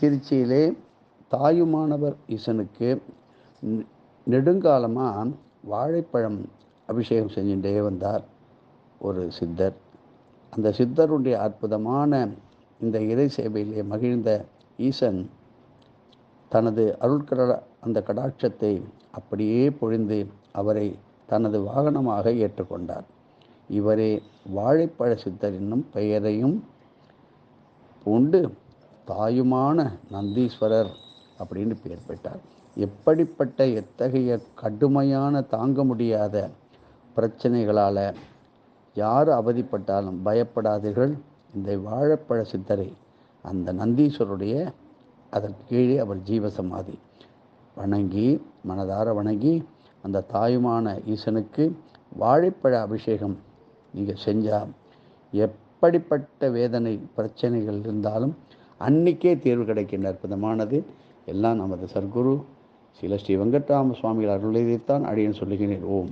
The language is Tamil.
திருச்சியிலே தாயுமானவர் ஈசனுக்கு நெ- நெடுங்காலமாக வாழைப்பழம் அபிஷேகம் செஞ்சுட்டே வந்தார் ஒரு சித்தர். அந்த சித்தருடைய அற்புதமான இந்த இறை சேவையிலே மகிழ்ந்த ஈசன் தனது அருட்கட அந்த கடாட்சத்தை அப்படியே பொழிந்து அவரை தனது வாகனமாக ஏற்றுக்கொண்டார். இவரே வாழைப்பழ சித்தர் என்னும் பெயரையும் பூண்டு தாயுமான நந்தீஸ்வரர் அப்படின்னு பெயர் பெற்றார். எப்படிப்பட்ட எத்தகைய கடுமையான தாங்க முடியாத பிரச்சனைகளால் யார் அவதிப்பட்டாலும் பயப்படாதீர்கள். இந்த வாழைப்பழ சித்தரை அந்த நந்தீஸ்வருடைய அதற்கு கீழே அவர் ஜீவசமாதி. வணங்கி மனதார வணங்கி அந்த தாயுமான ஈசனுக்கு வாழைப்பழ அபிஷேகம் நீங்கள் செஞ்சால் எப் எப்படிப்பட்ட வேதனை பிரச்சனைகள் இருந்தாலும் அன்னைக்கே தேர்வு கிடைக்கின்ற அற்புதமானது. எல்லாம் நமது சர்க்குரு. சில ஸ்ரீ வெங்கட்ராம சுவாமிகள் அருளைத்தான் அடியன் சொல்லுகிறேன். ஓம்.